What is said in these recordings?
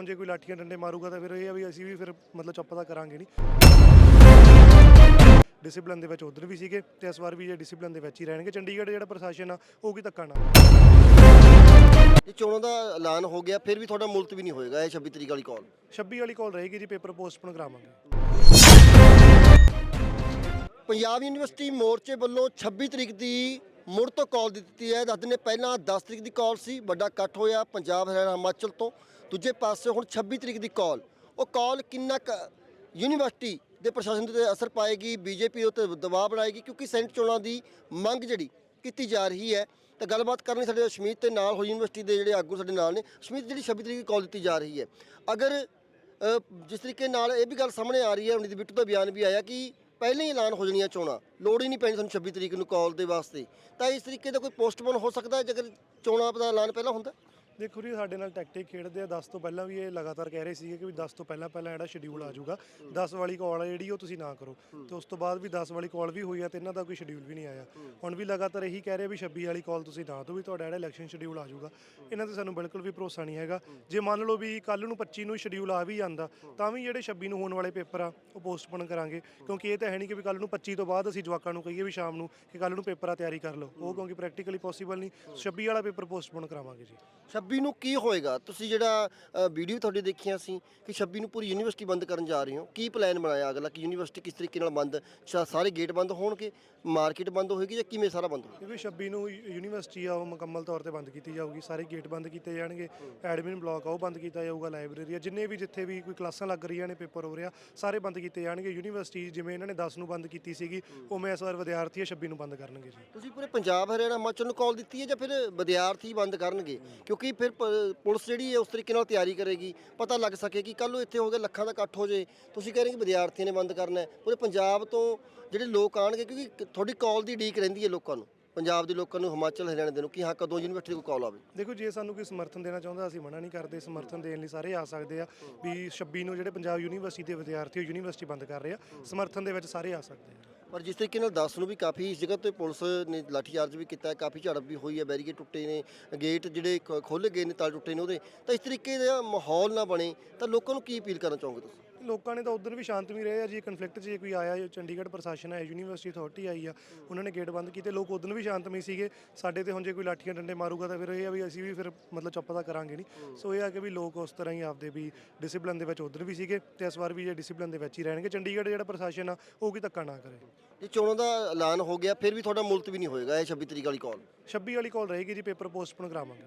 ਹੁਣ ਜੇ ਕੋਈ ਲਾਠੀਆਂ ਡੰਡੇ ਮਾਰੂਗਾ ਤਾਂ ਫਿਰ ਇਹ ਆ ਵੀ ਅਸੀਂ ਵੀ ਫਿਰ ਮਤਲਬ ਚੁੱਪ ਤਾਂ ਕਰਾਂਗੇ ਨਹੀਂ ਡਿਸਪਲਿਨ ਦੇ ਵਿੱਚ ਉਧਰ ਵੀ ਸੀਗੇ ਤੇ ਇਸ ਵਾਰ ਵੀ ਜੇ ਡਿਸਪਲਿਨ ਦੇ ਵਿੱਚ ਹੀ ਰਹਿਣਗੇ। ਚੰਡੀਗੜ੍ਹ ਜਿਹੜਾ ਪ੍ਰਸ਼ਾਸਨ ਆ ਉਹ ਕੀ ਧੱਕਾ ਨਾ। ਇਹ ਚੋਣਾਂ ਦਾ ਐਲਾਨ ਹੋ ਗਿਆ ਫਿਰ ਵੀ ਤੁਹਾਡਾ ਮੁਲਤਵੀ ਨਹੀਂ ਹੋਏਗਾ ਇਹ 26 ਤਰੀਕ ਵਾਲੀ ਕਾਲ 26 ਵਾਲੀ ਕਾਲ ਰਹੇਗੀ ਜੀ ਪੇਪਰ ਪੋਸਟਪੋਨ ਕਰਾਵਾਂਗੇ। ਪੰਜਾਬ ਯੂਨੀਵਰਸਿਟੀ ਮੋਰਚੇ ਵੱਲੋਂ 26 ਤਰੀਕ ਦੀ ਮੁੜ ਤੋਂ ਕਾਲ ਦਿੱਤੀ ਹੈ। ਦੱਸ ਦਿਨੇ ਪਹਿਲਾਂ 10 ਤਰੀਕ ਦੀ ਕਾਲ ਸੀ, ਵੱਡਾ ਇਕੱਠ ਹੋਇਆ ਪੰਜਾਬ, ਹਰਿਆਣਾ, ਹਿਮਾਚਲ ਤੋਂ। ਦੂਜੇ ਪਾਸੇ ਹੁਣ 26 ਤਰੀਕ ਦੀ ਕਾਲ। ਉਹ ਕਾਲ ਕਿੰਨਾ ਕੁ ਯੂਨੀਵਰਸਿਟੀ ਦੇ ਪ੍ਰਸ਼ਾਸਨ ਦੇ ਉੱਤੇ ਅਸਰ ਪਾਏਗੀ, ਬੀਜੇਪੀ ਉੱਤੇ ਦਬਾਅ ਬਣਾਏਗੀ, ਕਿਉਂਕਿ ਸੈਨੇਟ ਚੋਣਾਂ ਦੀ ਮੰਗ ਜਿਹੜੀ ਕੀਤੀ ਜਾ ਰਹੀ ਹੈ। ਤਾਂ ਗੱਲਬਾਤ ਕਰਨੀ ਸਾਡੇ ਸ਼ਮੀਤ ਤੇ ਨਾਲ ਹੋ ਯੂਨੀਵਰਸਿਟੀ ਦੇ ਜਿਹੜੇ ਆਗੂ ਸਾਡੇ ਨਾਲ ਨੇ। ਸ਼ਮੀਤ, ਜਿਹੜੀ 26 ਤਰੀਕ ਦੀ ਕਾਲ ਦਿੱਤੀ ਜਾ ਰਹੀ ਹੈ। ਅਗਰ ਜਿਸ ਤਰੀਕੇ ਨਾਲ ਇਹ ਵੀ ਗੱਲ ਸਾਹਮਣੇ ਆ ਰਹੀ ਹੈ ਅਮਨੀਤ ਬਿੱਟੂ ਦਾ ਬਿਆਨ ਵੀ ਆਇਆ ਕਿ ਪਹਿਲਾਂ ਹੀ ਐਲਾਨ ਹੋ ਜਾਣੀਆਂ ਚੋਣਾਂ। ਲੋੜ ਹੀ ਨਹੀਂ ਪੈਣੀ ਤੁਹਾਨੂੰ 26 ਤਰੀਕ ਨੂੰ ਕਾਲ ਦੇ ਵਾਸਤੇ। ਤਾਂ ਇਸ ਤਰੀਕੇ ਦਾ ਕੋਈ ਪੋਸਟਪੋਨ ਹੋ ਸਕਦਾ ਜੇਕਰ ਚੋਣਾਂ ਦਾ ਐਲਾਨ ਪਹਿਲਾਂ ਹੁੰਦਾ? ਦੇਖੋ ਜੀ, ਸਾਡੇ ਨਾਲ ਟੈਕਟਿਕ ਖੇਡਦੇ ਆ। 10 ਤੋਂ ਪਹਿਲਾਂ ਵੀ ਇਹ ਲਗਾਤਾਰ ਕਹਿ ਰਹੇ ਸੀਗੇ ਕਿ ਵੀ 10 ਤੋਂ ਪਹਿਲਾਂ ਪਹਿਲਾਂ ਜਿਹੜਾ ਸ਼ਡਿਊਲ ਆ ਜਾਊਗਾ 10 ਵਾਲੀ ਕਾਲ ਆ ਜਿਹੜੀ, ਉਹ ਤੁਸੀਂ ਨਾ ਕਰੋ। ਤੇ ਉਸ ਤੋਂ ਬਾਅਦ ਵੀ 10 ਵਾਲੀ ਕਾਲ ਵੀ ਹੋਈ ਆ ਤੇ ਇਹਨਾਂ ਦਾ ਕੋਈ ਸ਼ਡਿਊਲ ਵੀ ਨਹੀਂ ਆਇਆ। ਹੁਣ ਵੀ ਲਗਾਤਾਰ ਇਹੀ ਕਹਿ ਰਹੇ ਵੀ 26 ਵਾਲੀ ਕਾਲ ਤੁਸੀਂ ਨਾ ਦਿਓ ਵੀ ਤੁਹਾਡਾ ਜਿਹੜਾ ਇਲੈਕਸ਼ਨ ਸ਼ਡਿਊਲ ਆ ਜਾਊਗਾ। ਇਹਨਾਂ ਤੇ ਸਾਨੂੰ ਬਿਲਕੁਲ ਵੀ ਭਰੋਸਾ ਨਹੀਂ ਹੈਗਾ। ਜੇ ਮੰਨ ਲਓ ਵੀ ਕੱਲ ਨੂੰ 25 ਨੂੰ ਸ਼ਡਿਊਲ ਆ ਵੀ ਜਾਂਦਾ, ਤਾਂ ਵੀ ਜਿਹੜੇ 26 ਨੂੰ ਹੋਣ ਵਾਲੇ ਪੇਪਰ ਆ, ਉਹ ਪੋਸਟਪੋਨ ਕਰਾਂਗੇ। ਕਿਉਂਕਿ ਇਹ ਤਾਂ ਹੈ ਨਹੀਂ ਕਿ ਵੀ ਕੱਲ ਨੂੰ 25 ਤੋਂ ਬਾਅਦ ਅਸੀਂ ਜਵਾਕਾਂ ਨੂੰ ਕਹੀਏ ਵੀ ਸ਼ਾਮ ਨੂੰ ਕਿ ਕੱਲ ਨੂੰ ਪੇਪਰ ਆ ਤਿਆਰੀ ਕਰ ਲਓ। ਉਹ ਕਿਉਂਕਿ ਪ੍ਰੈਕਟੀਕਲੀ ਪੋਸੀਬਲ ਨਹੀਂ। 26 ਵਾਲਾ ਪੇਪਰ ਪੋਸਟਪੋਨ ਕਰਾਵਾਂਗੇ ਜੀ। 26 ਨੂੰ ਕੀ ਹੋਏਗਾ? ਤੁਸੀਂ ਜਿਹੜਾ ਵੀਡੀਓ ਤੁਹਾਡੀ ਦੇਖੀਆਂ ਸੀ ਕਿ 26 ਨੂੰ ਪੂਰੀ ਯੂਨੀਵਰਸਿਟੀ ਬੰਦ ਕਰਨ ਜਾ ਰਹੇ ਹੋ। ਕੀ ਪਲਾਨ ਬਣਾਇਆ ਅਗਲਾ ਕਿ ਯੂਨੀਵਰਸਿਟੀ ਕਿਸ ਤਰੀਕੇ ਨਾਲ ਬੰਦ ਸਾਰੇ ਗੇਟ ਬੰਦ ਹੋਣਗੇ? ਮਾਰਕੀਟ ਬੰਦ ਹੋਏਗੀ ਜਾਂ ਕਿਵੇਂ ਸਾਰਾ ਬੰਦ ਹੋਏਗਾ? ਕਿਉਂਕਿ 26 ਨੂੰ ਯੂਨੀਵਰਸਿਟੀ ਆ ਉਹ ਮੁਕੰਮਲ ਤੌਰ ਤੇ ਬੰਦ ਕੀਤੀ ਜਾਊਗੀ। ਸਾਰੇ ਗੇਟ ਬੰਦ ਕੀਤੇ ਜਾਣਗੇ। ਐਡਮਿਨ ਬਲਾਕ ਆ ਉਹ ਬੰਦ ਕੀਤਾ ਜਾਊਗਾ। ਲਾਇਬ੍ਰੇਰੀ ਆ ਜਿੰਨੇ ਵੀ ਜਿੱਥੇ ਵੀ ਕੋਈ ਕਲਾਸਾਂ ਲੱਗ ਰਹੀਆਂ ਨੇ ਪੇਪਰ ਹੋ ਰਿਹਾ ਸਾਰੇ ਬੰਦ ਕੀਤੇ ਜਾਣਗੇ। ਯੂਨੀਵਰਸਿਟੀ ਜਿਵੇਂ ਇਹਨਾਂ ਨੇ 10 ਨੂੰ ਬੰਦ ਕੀਤੀ ਸੀਗੀ ਉਵੇਂ ਇਸ ਵਾਰ ਵਿਦਿਆਰਥੀ ਆ 26 ਨੂੰ ਬੰਦ ਕਰਨਗੇ ਜੀ। ਤੁਸੀਂ ਪੂਰੇ ਪੰਜਾਬ ਹਰਿਆਣਾ ਹਿਮਾਚਲ ਨੂੰ ਕਾਲ ਦਿੱਤੀ ਹੈ ਜਾਂ ਫਿਰ ਵਿਦਿਆਰਥੀ ਬੰਦ ਕਰਨਗੇ? ਕਿਉਂਕਿ ਫਿਰ ਪ- ਪੁਲਿਸ ਜਿਹੜੀ ਹੈ ਉਸ ਤਰੀਕੇ ਨਾਲ ਤਿਆਰੀ ਕਰੇਗੀ। ਪਤਾ ਲੱਗ ਸਕੇ ਕਿ ਕੱਲ ਨੂੰ ਇੱਥੇ ਹੋ ਗਿਆ ਲੱਖਾਂ ਦਾ ਇਕੱਠ ਹੋ ਜੇ। ਤੁਸੀਂ ਕਹਿ ਰਹੇ ਕਿ ਵਿਦਿਆਰਥੀਆਂ ਨੇ ਬੰਦ ਕਰਨਾ ਹੈ। ਪੂਰੇ ਪੰਜਾਬ ਤੋਂ ਜਿਹੜੇ ਲੋਕ ਆਣਗੇ ਕਿਉਂਕਿ ਕ- ਤੁਹਾਡੀ ਕਾਲ ਦੀ ਡੀਕ ਰਹਿੰਦੀ ਹੈ ਲੋਕਾਂ ਨੂੰ। ਪੰਜਾਬ ਦੇ ਲੋਕਾਂ ਨੂੰ, ਹਿਮਾਚਲ, ਹਰਿਆਣਾ ਦੇ ਨੂੰ, ਕਿ ਹਾਂ, ਕਦੋਂ ਯੂਨੀਵਰਸਿਟੀ ਕੋਲ ਕਾਲ ਆਵੇ। ਦੇਖੋ, ਜੇ ਸਾਨੂੰ ਕੋਈ ਸਮਰਥਨ ਦੇਣਾ ਚਾਹੁੰਦਾ, ਅਸੀਂ ਮਨਾ ਨਹੀਂ ਕਰਦੇ। ਸਮਰਥਨ ਦੇਣ ਲਈ ਸਾਰੇ ਆ ਸਕਦੇ ਆ। ਵੀ 26 ਨੂੰ ਜਿਹੜੇ ਪੰਜਾਬ ਯੂਨੀਵਰਸਿਟੀ ਦੇ ਵਿਦਿਆਰਥੀ ਉਹ ਯੂਨੀਵਰਸਿਟੀ ਬੰਦ ਕਰ ਰਹੇ ਆ। ਸਮਰਥਨ ਦੇ ਵਿੱਚ ਸਾਰੇ ਆ ਸਕਦੇ ਆ। ਪਰ ਜਿਸ ਤਰੀਕੇ ਨਾਲ 10 ਨੂੰ ਵੀ ਕਾਫੀ ਇਸ ਜਗ੍ਹਾ ਤੇ ਪੁਲਿਸ ਨੇ ਲਾਠੀਚਾਰਜ ਵੀ ਕੀਤਾ ਕਾਫੀ ਝੜਪ ਵੀ ਹੋਈ ਹੈ, ਬੈਰੀਕੇਡ ਟੁੱਟੇ ਨੇ, ਗੇਟ ਜਿਹੜੇ ਖੋਲੇ ਗਏ ਨੇ, ਤਾਲ ਟੁੱਟੇ ਨੇ ਉਹਦੇ। ਤਾਂ ਇਸ ਤਰੀਕੇ ਦਾ ਮਾਹੌਲ ਨਾ ਬਣੇ ਤਾਂ ਲੋਕਾਂ ਨੂੰ ਕੀ ਅਪੀਲ ਕਰਨਾ ਚਾਹੋਗੇ ਤੁਸੀਂ? ਲੋਕਾਂ ਨੇ ਤਾਂ ਉਧਰ ਵੀ ਸ਼ਾਂਤਮਈ ਰਹੇ ਆ ਜੀ ਕਨਫਲਿਕਟ 'ਚ ਜੇ ਕੋਈ ਆਇਆ ਜਾਂ ਚੰਡੀਗੜ੍ਹ ਪ੍ਰਸ਼ਾਸਨ ਹੈ ਯੂਨੀਵਰਸਿਟੀ ਅਥਾਰਟੀ ਆਈ ਆ ਉਹਨਾਂ ਨੇ ਗੇਟ ਬੰਦ ਕੀਤੇ ਲੋਕ ਉਦੋਂ ਵੀ ਸ਼ਾਂਤਮਈ ਸੀਗੇ। ਸਾਡੇ ਤੇ ਹੁਣ ਜੇ ਕੋਈ ਲਾਠੀਆਂ ਡੰਡੇ ਮਾਰੂਗਾ ਤਾਂ ਫਿਰ ਇਹ ਆ ਵੀ ਅਸੀਂ ਵੀ ਫਿਰ ਮਤਲਬ ਚੁੱਪ ਤਾਂ ਕਰਾਂਗੇ ਨਹੀਂ ਸੋ ਇਹ ਆ ਕਿ ਵੀ ਲੋਕ ਉਸ ਤਰ੍ਹਾਂ ਹੀ ਆਪਦੇ ਵੀ ਡਿਸਪਲਿਨ ਦੇ ਵਿੱਚ ਉਧਰ ਵੀ ਸੀਗੇ ਤੇ ਇਸ ਵਾਰ ਵੀ ਜੇ ਡਿਸਪਲਿਨ ਦੇ ਵਿੱਚ ਹੀ ਰਹਿਣਗੇ। ਚੰਡੀਗੜ੍ਹ ਜਿਹੜਾ ਪ੍ਰਸ਼ਾਸਨ ਆ ਉਹ ਕੀ ਧੱਕਾ ਨਾ ਕਰੇ। ਇਹ ਚੋਣਾਂ ਦਾ ਐਲਾਨ ਹੋ ਗਿਆ ਫਿਰ ਵੀ ਤੁਹਾਡਾ ਮੁਲਤਵੀ ਨਹੀਂ ਹੋਏਗਾ ਇਹ 26 ਤਰੀਕ ਵਾਲੀ ਕਾਲ 26 ਵਾਲੀ ਕਾਲ ਰਹੇਗੀ ਜੀ ਪੇਪਰ ਪੋਸਟਪੋਨ ਕਰਾਵਾਂਗੇ।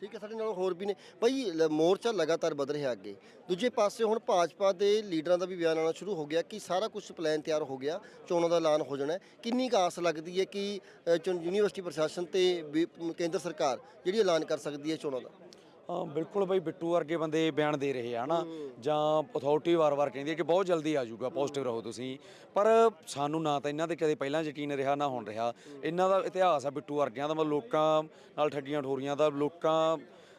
ਠੀਕ ਹੈ ਸਾਡੇ ਨਾਲ ਹੋਰ ਵੀ ਨੇ। ਭਾਈ ਲ- ਮੋਰਚਾ ਲਗਾਤਾਰ ਵੱਧ ਰਿਹਾ ਅੱਗੇ। ਦੂਜੇ ਪਾਸੇ ਹੁਣ ਭਾਜਪਾ ਦੇ ਲੀਡਰਾਂ ਦਾ ਵੀ ਬਿਆਨ ਆਉਣਾ ਸ਼ੁਰੂ ਹੋ ਗਿਆ ਕਿ ਸਾਰਾ ਕੁਝ ਪਲਾਨ ਤਿਆਰ ਹੋ ਗਿਆ ਚੋਣਾਂ ਦਾ ਐਲਾਨ ਹੋ ਜਾਣਾ ਹੈ। ਕਿੰਨੀ ਕੁ ਆਸ ਲੱਗਦੀ ਹੈ ਕਿ ਅ, ਚੁਣ- ਯੂਨੀਵਰਸਿਟੀ ਪ੍ਰਸ਼ਾਸਨ ਤੇ ਵੀ ਕੇਂਦਰ ਸਰਕਾਰ ਜਿਹੜੀ ਐਲਾਨ ਕਰ ਸਕਦੀ ਹੈ ਚੋਣਾਂ ਦਾ? ਬਿਲਕੁਲ ਬਈ ਬਿੱਟੂ ਵਰਗੇ ਬੰਦੇ ਬਿਆਨ ਦੇ ਰਹੇ ਆ ਹਨਾ? ਜਾਂ ਅਥਾਰਟੀ ਵਾਰ-ਵਾਰ ਕਹਿੰਦੀ ਹੈ ਕਿ ਬਹੁਤ ਜਲਦੀ ਆ ਜਾਊਗਾ ਪੋਜ਼ਿਟਿਵ ਰਹੋ ਤੁਸੀਂ। ਪਰ ਸਾਨੂੰ ਨਾ ਤਾਂ ਇਹਨਾਂ ਦੇ ਕਦੇ ਪਹਿਲਾਂ ਯਕੀਨ ਰਿਹਾ ਨਾ ਹੁਣ ਰਿਹਾ। ਇਹਨਾਂ ਦਾ ਇਤਿਹਾਸ ਆ ਬਿੱਟੂ ਵਰਗਿਆਂ ਦਾ ਮਤਲਬ ਲੋਕਾਂ ਨਾਲ ਠੱਗੀਆਂ ਠੋਰੀਆਂ ਦਾ ਲੋਕਾਂ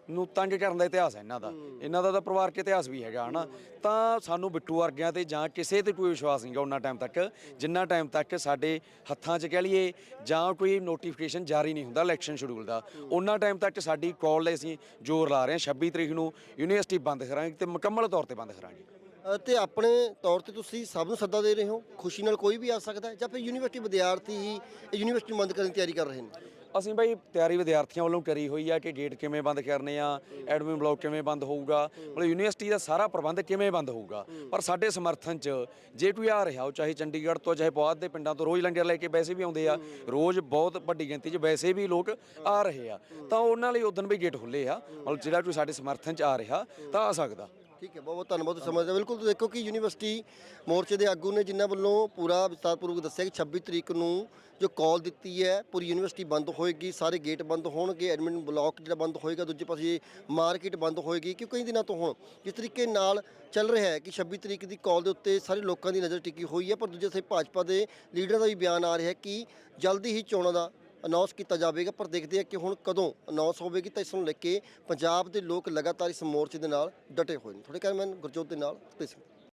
ਨੂੰ ਤੰਗ ਕਰਨ ਦਾ ਇਤਿਹਾਸ ਹੈ ਇਹਨਾਂ ਦਾ। ਇਹਨਾਂ ਦਾ ਤਾਂ ਪਰਿਵਾਰਕ ਇਤਿਹਾਸ ਵੀ ਹੈਗਾ ਹਨਾ। ਤਾਂ ਸਾਨੂੰ ਬਿੱਟੂ ਵਰਗਿਆਂ ਤੇ ਜਾਂ ਕਿਸੇ ਤੇ ਕੋਈ ਵਿਸ਼ਵਾਸ ਨਹੀਂਗਾ ਉਹਨਾਂ ਟਾਈਮ ਤੱਕ। ਜਿੰਨਾ ਟਾਈਮ ਤੱਕ ਸਾਡੇ ਹੱਥਾਂ 'ਚ ਕਹਿ ਲਈਏ ਜਾਂ ਕੋਈ ਨੋਟੀਫਿਕੇਸ਼ਨ ਜਾਰੀ ਨਹੀਂ ਹੁੰਦਾ ਇਲੈਕਸ਼ਨ ਸ਼ਡਿਊਲ ਦਾ। ਉਹਨਾਂ ਟਾਈਮ ਤੱਕ ਸਾਡੀ ਕਾਲ ਲਈ ਅਸੀਂ ਜ਼ੋਰ ਲਾ ਰਹੇ ਹਾਂ। 26 ਤਰੀਕ ਨੂੰ ਯੂਨੀਵਰਸਿਟੀ ਬੰਦ ਕਰਾਂਗੇ ਤੇ ਮੁਕੰਮਲ ਤੌਰ ਤੇ ਬੰਦ ਕਰਾਂਗੇ। ਤੇ ਆਪਣੇ ਤੌਰ ਤੇ ਤੁਸੀਂ ਸਭ ਨੂੰ ਸੱਦਾ ਦੇ ਰਹੇ ਹੋ? ਖੁਸ਼ੀ ਨਾਲ ਕੋਈ ਵੀ ਆ ਸਕਦਾ ਜਾਂ ਫਿਰ ਯੂਨੀਵਰਸਿਟੀ ਵਿਦਿਆਰਥੀ ਹੀ ਯੂਨੀਵਰਸਿਟੀ ਬੰਦ ਕਰਨ ਦੀ ਤਿਆਰੀ ਕਰ ਰਹੇ ਨੇ? ਅਸੀਂ ਬਈ ਤਿਆਰੀ ਵਿਦਿਆਰਥੀਆਂ ਵੱਲੋਂ ਕਰੀ ਹੋਈ ਆ ਕਿ ਗੇਟ ਕਿਵੇਂ ਬੰਦ ਕਰਨੇ ਆ ਐਡਮਿਨ ਬਲਾਕ ਕਿਵੇਂ ਬੰਦ ਹੋਊਗਾ, ਮਤਲਬ ਯੂਨੀਵਰਸਿਟੀ ਦਾ ਸਾਰਾ ਪ੍ਰਬੰਧ ਕਿਵੇਂ ਬੰਦ ਹੋਊਗਾ। ਪਰ ਸਾਡੇ ਸਮਰਥਨ 'ਚ ਜੇ ਕੋਈ ਆ ਰਿਹਾ, ਉਹ ਚਾਹੇ ਚੰਡੀਗੜ੍ਹ ਤੋਂ, ਚਾਹੇ ਪੁਆਧ ਦੇ ਪਿੰਡਾਂ ਤੋਂ ਰੋਜ਼ ਲੰਗਰ ਲੈ ਕੇ ਵੈਸੇ ਵੀ ਆਉਂਦੇ ਆ, ਰੋਜ਼ ਬਹੁਤ ਵੱਡੀ ਗਿਣਤੀ 'ਚ ਵੈਸੇ ਵੀ ਲੋਕ ਆ ਰਹੇ ਆ। ਤਾਂ ਉਹਨਾਂ ਲਈ ਉਦੋਂ ਵੀ ਗੇਟ ਖੁੱਲੇ ਆ, ਮਤਲਬ ਜਿਹੜਾ ਕੋਈ ਸਾਡੇ ਸਮਰਥਨ 'ਚ ਆ ਰਿਹਾ, ਤਾਂ ਆ ਸਕਦਾ। ਠੀਕ ਹੈ, ਬਹੁਤ ਬਹੁਤ ਧੰਨਵਾਦ, ਤੁਸੀਂ ਸਮਝਦੇ ਬਿਲਕੁਲ ਤੁਸੀਂ ਦੇਖੋ ਕਿ ਯੂਨੀਵਰਸਿਟੀ ਮੋਰਚੇ ਦੇ ਆਗੂ ਨੇ ਜਿਨ੍ਹਾਂ ਵੱਲੋਂ ਪੂਰਾ ਵਿਸਤਾਰਪੂਰਵਕ ਦੱਸਿਆ ਕਿ 26 ਤਰੀਕ ਨੂੰ ਜੋ ਕਾਲ ਦਿੱਤੀ ਹੈ, ਪੂਰੀ ਯੂਨੀਵਰਸਿਟੀ ਬੰਦ ਹੋਏਗੀ, ਸਾਰੇ ਗੇਟ ਬੰਦ ਹੋਣਗੇ, ਐਡਮਿਨ ਬਲਾਕ ਜਿਹੜਾ ਬੰਦ ਹੋਏਗਾ, ਦੂਜੇ ਪਾਸੇ ਮਾਰਕੀਟ ਬੰਦ ਹੋਏਗੀ ਕਿਉਂ ਕਈ ਦਿਨਾਂ ਤੋਂ ਹੁਣ ਜਿਸ ਤਰੀਕੇ ਨਾਲ ਚੱਲ ਰਿਹਾ ਹੈ ਕਿ 26 ਤਰੀਕ ਦੀ ਕਾਲ ਦੇ ਉੱਤੇ ਸਾਰੇ ਲੋਕਾਂ ਦੀ ਨਜ਼ਰ ਟਿਕੀ ਹੋਈ ਹੈ, ਪਰ ਦੂਜੇ ਪਾਸੇ ਭਾਜਪਾ ਦੇ ਲੀਡਰਾਂ ਦਾ ਵੀ ਬਿਆਨ ਆ ਰਿਹਾ ਕਿ ਜਲਦੀ ਹੀ ਚੋਣਾਂ ਦਾ ਅਨਾਉਂਸ ਕੀਤਾ ਜਾਵੇਗਾ, ਪਰ ਦੇਖਦੇ ਹਾਂ ਕਿ ਹੁਣ ਕਦੋਂ ਅਨਾਉਂਸ ਹੋਵੇਗੀ, ਤਾਂ ਇਸ ਨੂੰ ਲੈ ਕੇ ਪੰਜਾਬ ਦੇ ਲੋਕ ਲਗਾਤਾਰ ਇਸ ਮੋਰਚੇ ਦੇ ਨਾਲ ਡਟੇ ਹੋਏ ਨੇ। ਥੋੜੇ ਕੈਮਰਾਮੈਨ ਗੁਰਜੋਤ ਦੇ ਨਾਲ ਤੇ ਸਿੰਘ